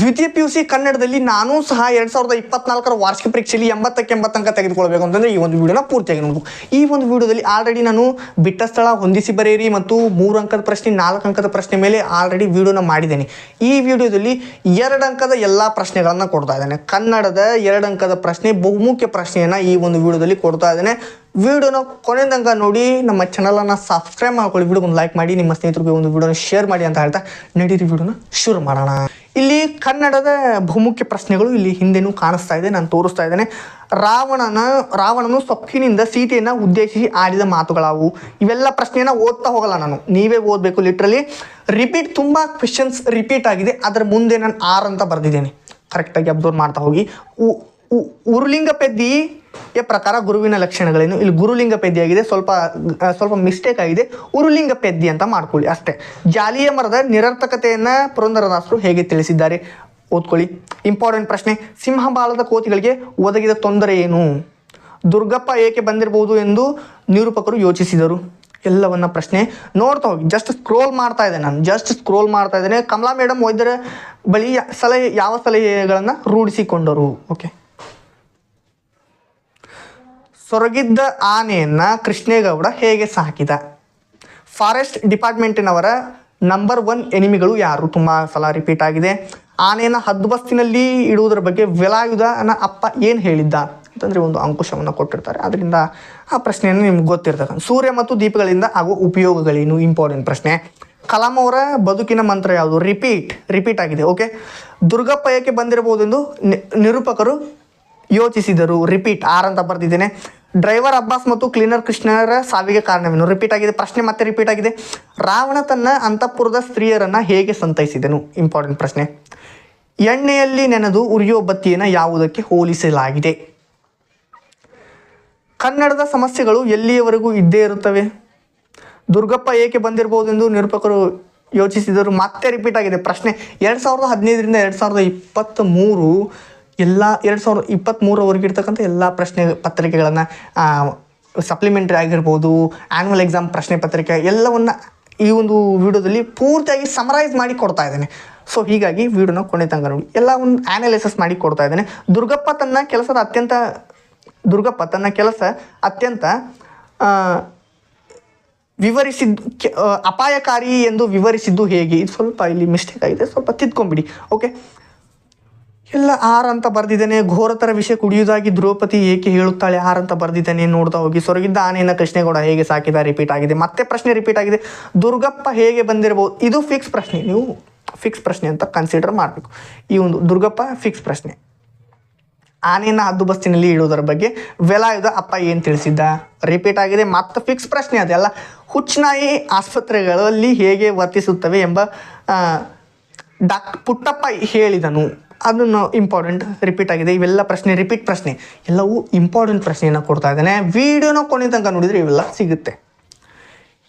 ದ್ವಿತೀಯ P U C ಕನ್ನಡದಲ್ಲಿ ನಾನು ಸಹ ಎರಡು ಸಾವಿರದ ಇಪ್ಪತ್ನಾಲ್ಕರ ವಾರ್ಷಿಕ ಪರೀಕ್ಷೆಯಲ್ಲಿ ಎಂಬತ್ತಕ್ಕೆ ಎಂಬತ್ತು ಅಂಕ ತೆಗೆದುಕೊಳ್ಬೇಕು ಅಂತಂದರೆ ಈ ಒಂದು ವಿಡಿಯೋನ ಪೂರ್ತಿಯಾಗಿ ನೋಡ್ಬೋದು. ಈ ಒಂದು ವಿಡಿಯೋದಲ್ಲಿ ಆಲ್ರೆಡಿ ನಾನು ಬಿಟ್ಟ ಸ್ಥಳ ಹೊಂದಿಸಿ ಬರೆಯಿರಿ ಮತ್ತು ಮೂರು ಅಂಕದ ಪ್ರಶ್ನೆ, ನಾಲ್ಕು ಅಂಕದ ಪ್ರಶ್ನೆ ಮೇಲೆ ಆಲ್ರೆಡಿ ವಿಡಿಯೋನ ಮಾಡಿದ್ದೇನೆ. ಈ ವಿಡಿಯೋದಲ್ಲಿ ಎರಡು ಅಂಕದ ಎಲ್ಲ ಪ್ರಶ್ನೆಗಳನ್ನು ಕೊಡ್ತಾ ಇದ್ದೇನೆ. ಕನ್ನಡದ ಎರಡು ಅಂಕದ ಪ್ರಶ್ನೆ, ಬಹುಮುಖ್ಯ ಪ್ರಶ್ನೆಯನ್ನು ಈ ಒಂದು ವಿಡಿಯೋದಲ್ಲಿ ಕೊಡ್ತಾ ಇದ್ದೇನೆ. ವಿಡಿಯೋನ ಕೊನೆಯದಂಗ ನೋಡಿ, ನಮ್ಮ ಚಾನಲನ್ನು ಸಬ್ಸ್ಕ್ರೈಬ್ ಮಾಡ್ಕೊಳ್ಳಿ. ವಿಡಿಯೋ ಒಂದು ಲೈಕ್ ಮಾಡಿ, ನಿಮ್ಮ ಸ್ನೇಹಿತರಿಗೆ ಒಂದು ವಿಡಿಯೋನ ಶೇರ್ ಮಾಡಿ ಅಂತ ಹೇಳ್ತಾ ನಡೀರಿ. ವಿಡಿಯೋನ ಶುರು ಮಾಡೋಣ. ಇಲ್ಲಿ ಕನ್ನಡದ ಬಹುಮುಖ್ಯ ಪ್ರಶ್ನೆಗಳು ಇಲ್ಲಿ ಹಿಂದೆನೂ ಕಾಣಿಸ್ತಾ ಇದೆ, ನಾನು ತೋರಿಸ್ತಾ ಇದ್ದೇನೆ. ರಾವಣನ, ರಾವಣನು ಸೊಕ್ಕಿನಿಂದ ಸೀತೆಯನ್ನು ಉದ್ದೇಶಿಸಿ ಆಡಿದ ಮಾತುಗಳಾವು. ಇವೆಲ್ಲ ಪ್ರಶ್ನೆಯನ್ನು ಓದ್ತಾ ಹೋಗಲ್ಲ ನಾನು. ನೀವೇ ಓದಬೇಕು ಲಿಟ್ರಲಿ ರಿಪೀಟ್ ತುಂಬ ಕ್ವೆಶನ್ಸ್ ರಿಪೀಟ್ ಆಗಿದೆ. ಅದರ ಮುಂದೆ ನಾನು ಆರ್ ಅಂತ ಬರೆದಿದ್ದೇನೆ. ಕರೆಕ್ಟಾಗಿ ಅಬ್ಸರ್ವ್ ಮಾಡ್ತಾ ಹೋಗಿ. ಉರುಲಿಂಗ ಪೆದ್ದಿ ಪ್ರಕಾರ ಗುರುವಿನ ಲಕ್ಷಣಗಳೇನು? ಇಲ್ಲಿ ಗುರುಲಿಂಗ ಪೆದ್ದಿ ಆಗಿದೆ, ಸ್ವಲ್ಪ ಸ್ವಲ್ಪ ಮಿಸ್ಟೇಕ್ ಆಗಿದೆ. ಉರುಲಿಂಗ ಪೆದ್ದಿ ಅಂತ ಮಾಡ್ಕೊಳ್ಳಿ ಅಷ್ಟೇ. ಜಾಲಿಯ ಮರದ ನಿರರ್ಥಕತೆಯನ್ನು ಪುರಂದರದಾಸರು ಹೇಗೆ ತಿಳಿಸಿದ್ದಾರೆ? ಓದ್ಕೊಳ್ಳಿ. ಇಂಪಾರ್ಟೆಂಟ್ ಪ್ರಶ್ನೆ. ಸಿಂಹಬಾಲದ ಕೋತಿಗಳಿಗೆ ಒದಗಿದ ತೊಂದರೆ ಏನು? ದುರ್ಗಪ್ಪ ಏಕೆ ಬಂದಿರಬಹುದು ಎಂದು ನಿರೂಪಕರು ಯೋಚಿಸಿದರು. ಎಲ್ಲವನ್ನ ಪ್ರಶ್ನೆ. ನೋಡ್ತಾ ಹೋಗಿ. ಜಸ್ಟ್ ಸ್ಕ್ರೋಲ್ ಮಾಡ್ತಾ ಇದ್ದೇನೆ ನಾನು. ಜಸ್ಟ್ ಸ್ಕ್ರೋಲ್ ಮಾಡ್ತಾ ಇದ್ದೇನೆ. ಕಮಲಾ ಮೇಡಮ್ ವೈದ್ಯರ ಬಳಿ ಸಲಹೆ ಯಾವ ಸಲಹೆಗಳನ್ನು ರೂಢಿಸಿಕೊಂಡರು? ಓಕೆ ಸೊರಗಿದ್ದ ಆನೆಯನ್ನು ಕೃಷ್ಣೇಗೌಡ ಹೇಗೆ ಸಾಕಿದ? ಫಾರೆಸ್ಟ್ ಡಿಪಾರ್ಟ್ಮೆಂಟಿನವರ ನಂಬರ್ ಒನ್ ಎನಿಮಿಗಳು ಯಾರು? ತುಂಬ ಸಲ ರಿಪೀಟ್ ಆಗಿದೆ. ಆನೆಯನ್ನು ಹದ್ದುಬಸ್ತಿನಲ್ಲಿ ಇಡುವುದರ ಬಗ್ಗೆ ವಿಲಾಯುಧನ ಅಪ್ಪ ಏನು ಹೇಳಿದ್ದ? ಅಂತಂದರೆ ಒಂದು ಅಂಕುಶವನ್ನು ಕೊಟ್ಟಿರ್ತಾರೆ. ಅದರಿಂದ ಆ ಪ್ರಶ್ನೆಯನ್ನು ನಿಮ್ಗೆ ಗೊತ್ತಿರ್ತಕ್ಕಂಥ ಸೂರ್ಯ ಮತ್ತು ದೀಪಗಳಿಂದ ಆಗುವ ಉಪಯೋಗಗಳೇನು? ಇಂಪಾರ್ಟೆಂಟ್ ಪ್ರಶ್ನೆ. ಕಲಾಂ ಅವರ ಬದುಕಿನ ಮಂತ್ರ ಯಾವುದು? ರಿಪೀಟ್ ರಿಪೀಟ್ ಆಗಿದೆ ಓಕೆ ದುರ್ಗಪ್ಪ ಏಕೆ ಬಂದಿರಬಹುದೆಂದು ನಿರೂಪಕರು ಯೋಚಿಸಿದರು ರಿಪೀಟ್ ಆರ್ ಅಂತ ಬರ್ತಿದ್ದೇನೆ ಡ್ರೈವರ್ ಅಬ್ಬಾಸ್ ಮತ್ತು ಕ್ಲೀನರ್ ಕೃಷ್ಣರ ಸಾವಿಗೆ ಕಾರಣವೇನು? ರಿಪೀಟ್ ಆಗಿದೆ, ಪ್ರಶ್ನೆ ಮತ್ತೆ ರಿಪೀಟ್ ಆಗಿದೆ. ರಾವಣ ತನ್ನ ಅಂತಃಪುರದ ಸ್ತ್ರೀಯರನ್ನ ಹೇಗೆ ಸಂತೈಸಿದನು? ಇಂಪಾರ್ಟೆಂಟ್ ಪ್ರಶ್ನೆ. ಎಣ್ಣೆಯಲ್ಲಿ ನೆನೆದು ಉರಿಯೋ ಬತ್ತಿಯನ್ನು ಯಾವುದಕ್ಕೆ ಹೋಲಿಸಲಾಗಿದೆ? ಕನ್ನಡದ ಸಮಸ್ಯೆಗಳು ಎಲ್ಲಿಯವರೆಗೂ ಇದ್ದೇ ಇರುತ್ತವೆ? ದುರ್ಗಪ್ಪ ಏಕೆ ಬಂದಿರಬಹುದೆಂದು ನಿರೂಪಕರು ಯೋಚಿಸಿದರು ಮತ್ತೆ ರಿಪೀಟ್ ಆಗಿದೆ. ಪ್ರಶ್ನೆ, ಎರಡು ಸಾವಿರದ ಹದಿನೈದರಿಂದ ಎರಡು ಸಾವಿರದ ಇಪ್ಪತ್ತ್ ಮೂರು ಎಲ್ಲ ಎರಡು ಸಾವಿರದ ಇಪ್ಪತ್ತ್ಮೂರವರೆಗೆ ಇರ್ತಕ್ಕಂಥ ಎಲ್ಲ ಪ್ರಶ್ನೆ ಪತ್ರಿಕೆಗಳನ್ನು ಸಪ್ಲಿಮೆಂಟ್ರಿ ಆಗಿರ್ಬೋದು ಆ್ಯನ್ಯುವಲ್ ಎಕ್ಸಾಮ್ ಪ್ರಶ್ನೆ ಪತ್ರಿಕೆ ಎಲ್ಲವನ್ನು ಈ ಒಂದು ವಿಡಿಯೋದಲ್ಲಿ ಪೂರ್ತಿಯಾಗಿ ಸಮರೈಸ್ ಮಾಡಿ ಕೊಡ್ತಾ ಇದ್ದೇನೆ. ಸೊ ಹೀಗಾಗಿ ವಿಡಿಯೋನ ಕೊನೆ ತನಕ ನೋಡಿ. ಎಲ್ಲ ಒಂದು ಆ್ಯನಾಲಿಸಿಸ್ ಮಾಡಿ ಕೊಡ್ತಾ ಇದ್ದೇನೆ. ದುರ್ಗಪ್ಪ ತನ್ನ ಕೆಲಸದ ಅತ್ಯಂತ, ದುರ್ಗಪ್ಪ ತನ್ನ ಕೆಲಸ ಅತ್ಯಂತ ವಿವರಿಸಿದ್ದು ಅಪಾಯಕಾರಿ ಎಂದು ವಿವರಿಸಿದ್ದು ಹೇಗೆ? ಇದು ಸ್ವಲ್ಪ ಇಲ್ಲಿ ಮಿಸ್ಟೇಕ್ ಆಗಿದೆ. ಸ್ವಲ್ಪ ತಿದ್ಕೊಂಬಿಡಿ ಓಕೆ ಎಲ್ಲ ಆರ್ ಅಂತ ಬರ್ದಿದ್ದೇನೆ, ಘೋರತರ ವಿಷಯ ಕುಡಿಯುವುದಾಗಿ ದ್ರೌಪದಿ ಏಕೆ ಹೇಳುತ್ತಾಳೆ? ಆರ್ ಅಂತ ಬರ್ದಿದ್ದೇನೆ ನೋಡ್ತಾ ಹೋಗಿ. ಸೊರಗಿದ್ದ ಆನೆಯನ್ನು ಕೃಷ್ಣೇಗೌಡ ಹೇಗೆ ಸಾಕಿದ ರಿಪೀಟ್ ಆಗಿದೆ. ಮತ್ತೆ ಪ್ರಶ್ನೆ ರಿಪೀಟ್ ಆಗಿದೆ. ದುರ್ಗಪ್ಪ ಹೇಗೆ ಬಂದಿರಬಹುದು? ಇದು ಫಿಕ್ಸ್ ಪ್ರಶ್ನೆ. ನೀವು ಫಿಕ್ಸ್ ಪ್ರಶ್ನೆ ಅಂತ ಕನ್ಸಿಡರ್ ಮಾಡಬೇಕು. ಈ ಒಂದು ದುರ್ಗಪ್ಪ ಫಿಕ್ಸ್ ಪ್ರಶ್ನೆ. ಆನೆಯನ್ನು ಹದ್ದು ಬಸ್ತಿನಲ್ಲಿ ಇಡುವುದರ ಬಗ್ಗೆ ವೆಲಾಯುದ ಅಪ್ಪ ಏನು ತಿಳಿಸಿದ್ದ? ರಿಪೀಟ್ ಆಗಿದೆ. ಮತ್ತೆ ಫಿಕ್ಸ್ ಪ್ರಶ್ನೆ ಅದೆಲ್ಲ ಹುಚ್ಚನಾಯಿ ಆಸ್ಪತ್ರೆಗಳಲ್ಲಿ ಹೇಗೆ ವರ್ತಿಸುತ್ತವೆ ಎಂಬ ಡಾಕ್ ಪುಟ್ಟಪ್ಪ ಹೇಳಿದನು. ಅದನ್ನು ಇಂಪಾರ್ಟೆಂಟ್ ರಿಪೀಟ್ ಆಗಿದೆ. ಇವೆಲ್ಲ ಪ್ರಶ್ನೆ ರಿಪೀಟ್ ಪ್ರಶ್ನೆ. ಎಲ್ಲವೂ ಇಂಪಾರ್ಟೆಂಟ್ ಪ್ರಶ್ನೆಯನ್ನು ಕೊಡ್ತಾ ಇದ್ದಾನೆ. ವಿಡಿಯೋನ ಕೊನೆ ತನಕ ನೋಡಿದರೆ ಇವೆಲ್ಲ ಸಿಗುತ್ತೆ.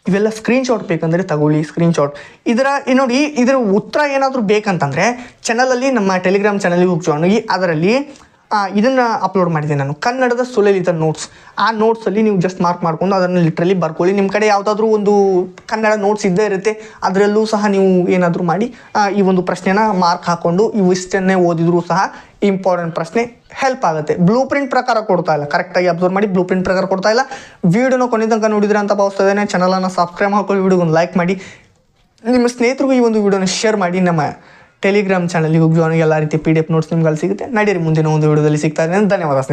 ಇವೆಲ್ಲ ಸ್ಕ್ರೀನ್ಶಾಟ್ ಬೇಕಂದರೆ ತಗೊಳ್ಳಿ ಸ್ಕ್ರೀನ್ಶಾಟ್ ಇದರ ನೋಡಿ, ಇದರ ಉತ್ತರ ಏನಾದರೂ ಬೇಕಂತಂದರೆ ಚಾನಲಲ್ಲಿ ನಮ್ಮ ಟೆಲಿಗ್ರಾಮ್ ಚಾನಲ್ಗೆ ಹೋಗಿ ಜಾಯ್ನ್ ಆಗಿ, ಅದರಲ್ಲಿ ಇದನ್ನು ಅಪ್ಲೋಡ್ ಮಾಡಿದೆ ನಾನು. ಕನ್ನಡದ ಸುಲಲಿತ ನೋಟ್ಸ್ ಆ ನೋಟ್ಸಲ್ಲಿ ನೀವು ಜಸ್ಟ್ ಮಾರ್ಕ್ ಮಾಡ್ಕೊಂಡು ಅದನ್ನು ಲಿಟ್ರಲಿ ಬರ್ಕೊಳ್ಳಿ. ನಿಮ್ಮ ಕಡೆ ಯಾವುದಾದ್ರೂ ಒಂದು ಕನ್ನಡ ನೋಟ್ಸ್ ಇದ್ದೇ ಇರುತ್ತೆ, ಅದರಲ್ಲೂ ಸಹ ನೀವು ಏನಾದರೂ ಮಾಡಿ ಈ ಒಂದು ಪ್ರಶ್ನೆನ ಮಾರ್ಕ್ ಹಾಕ್ಕೊಂಡು ಇವು ಇಷ್ಟನ್ನೇ ಓದಿದರೂ ಸಹ ಇಂಪಾರ್ಟೆಂಟ್ ಪ್ರಶ್ನೆ ಹೆಲ್ಪ್ ಆಗುತ್ತೆ. ಬ್ಲೂ ಪ್ರಿಂಟ್ ಪ್ರಕಾರ ಕೊಡ್ತಾ ಇಲ್ಲ. ಕರೆಕ್ಟಾಗಿ ಅಬ್ಸರ್ವ್ ಮಾಡಿ ಬ್ಲೂ ಪ್ರಿಂಟ್ ಪ್ರಕಾರ ಕೊಡ್ತಾ ಇಲ್ಲ. ವಿಡಿಯೋನ ಕೊನೆ ತನಕ ನೋಡಿದ್ರೆ ಅಂತ ಭಾವಿಸ್ತಾ ಇದ್ದೇನೆ. ಚಾನಲನ್ನು ಸಬ್ಸ್ಕ್ರೈಬ್ ಮಾಡ್ಕೊಳ್ಳಿ. ವಿಡಿಯೋ ಒಂದು ಲೈಕ್ ಮಾಡಿ. ನಿಮ್ಮ ಸ್ನೇಹಿತರಿಗೂ ಈ ಒಂದು ವಿಡಿಯೋನ ಶೇರ್ ಮಾಡಿ. ನಮ್ಮ ಟೆಲಿಗ್ರಾಮ್ ಚಾನಲ್ಗೆ ಹೋಗಿ ಅವನಿಗೆ ಎಲ್ಲ ರೀತಿ ಪಿ ಡಿ ಎಫ್ ನೋಟ್ಸ್ ನಿಮ್ಗೆ ಸಿಗುತ್ತೆ ನಡೀರಿ, ಮುಂದಿನ ಒಂದು ವಿಡಿಯೋದಲ್ಲಿ ಸಿಗ್ತಾರೆ ಧನ್ಯವಾದ.